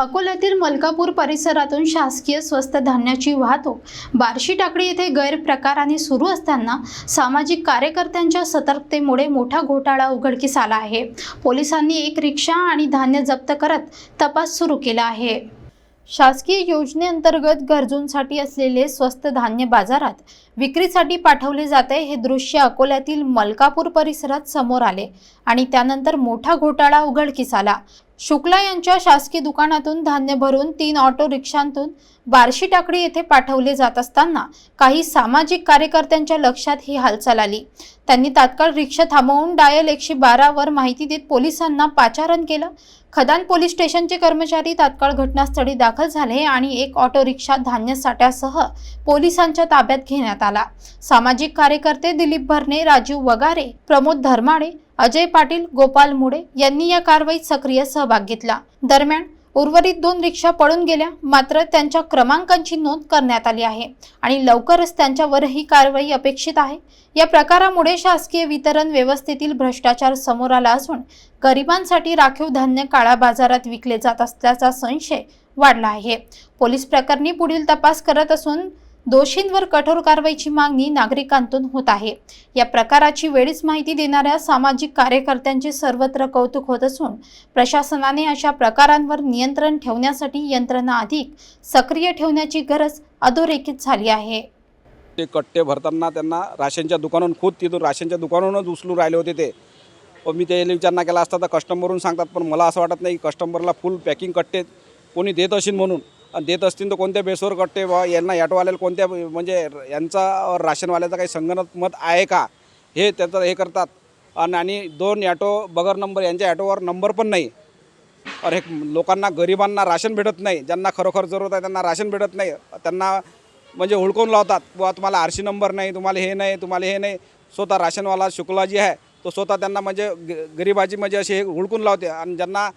अकोल्यातील मलकापूर परिसरातून शासकीय स्वस्त धान्याची वाहतूक. बार्शी टाकळी येथे गैरप्रकाराने सुरू असताना सामाजिक कार्यकर्त्यांच्या सतर्कतेमुळे मोठा घोटाळा उघडकीस आला आहे. पोलिसांनी एक रिक्षा आणि धान्य जप्त करत तपास सुरू केला आहे. शासकीय योजनेअंतर्गत गरजूंसाठी असलेले स्वस्त धान्य बाजारात विक्रीसाठी पाठवले जाते हे दृश्य अकोल्यातील मलकापूर परिसरात समोर आले आणि त्यानंतर मोठा घोटाळा उघडकीस आला. शुक्ला यांच्या शासकीय दुकानातून धान्य भरून तीन ऑटो रिक्षांतून बार्शी टाकडी येथे पाठवले जात असताना काही सामाजिक कार्यकर्त्यांच्या लक्षात ही हालचाल आली. त्यांनी तात्काळ रिक्षा थांबवून डायल एकशे बारावर माहिती देत पोलिसांना पाचारण केलं. खदान पोलीस स्टेशनचे कर्मचारी तात्काळ घटनास्थळी दाखल झाले आणि एक ऑटो रिक्षा धान्य साठ्यासह पोलिसांच्या ताब्यात घेण्यात आला. सामाजिक कार्यकर्ते दिलीप भरणे राजीव वगारे प्रमोद धर्माडे अजय पाटील गोपाल मुडे यांनी या कारवाईत सक्रिय सहभाग घेतला. दरम्यान उर्वरित दोन रिक्षा पळून गेल्या मात्र त्यांच्या क्रमांकांची नोंद करण्यात आली आहे आणि लवकरच त्यांच्यावर ही कारवाई अपेक्षित आहे. या प्रकारामुळे शासकीय वितरण व्यवस्थेतील भ्रष्टाचार समोर आला असून गरिबांसाठी राखीव धान्य काळा बाजारात विकले जात असल्याचा संशय वाढला आहे. पोलीस प्रकरणी पुढील तपास करत असून दोषींवर कठोर कारवाईची मागणी नागरिकांतून होत आहे. या प्रकाराची वेळीच माहिती देणाऱ्या सामाजिक कार्यकर्त्यांचे सर्वत्र कौतुक होत असून प्रशासनाने अशा प्रकारांवर नियंत्रण ठेवण्यासाठी यंत्रणा अधिक सक्रिय ठेवण्याची गरज अधोरेखित झाली आहे. ते कट्टे भरताना त्यांना राशनच्या दुकानातून खुद तिथून राशनच्या दुकानावरूनच उचलून राहिले होते ते. व मी त्याला विचारणा केला असता तर कस्टमरवरून सांगतात पण मला असं वाटत नाही कस्टमरला फुल पॅकिंग कट्टे कोणी देत असेल म्हणून. आणि देत असतील तर कोणत्या बेसवर कट्टे बा? यांना ॲटोवाल्याला कोणत्या म्हणजे यांचा राशनवाल्याचा काही संगणक मत आहे का? हे त्याचं हे करतात. आणि आणि दोन ॲटो बगर नंबर यांच्या ॲटोवर नंबर पण नाही. अरे लोकांना गरिबांना राशन भेटत नाही. ज्यांना खरोखर जरूरत आहे त्यांना राशन भेटत नाही. त्यांना म्हणजे हुडकून लावतात. बुवा तुम्हाला आरशी नंबर नाही तुम्हाला हे नाही तुम्हाला हे नाही. स्वतः राशनवाला शुक्ला जी आहे तो स्वतः त्यांना म्हणजे ग गरिबाची म्हणजे असे हे हुडकून लावते. आणि ज्यांना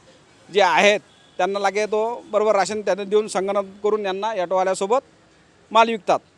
जे आहेत त्यांना लागे तो बरोबर राशन त्यांना देऊन संगणक करून यांना ॲटोवाल्यासोबत माल विकतात.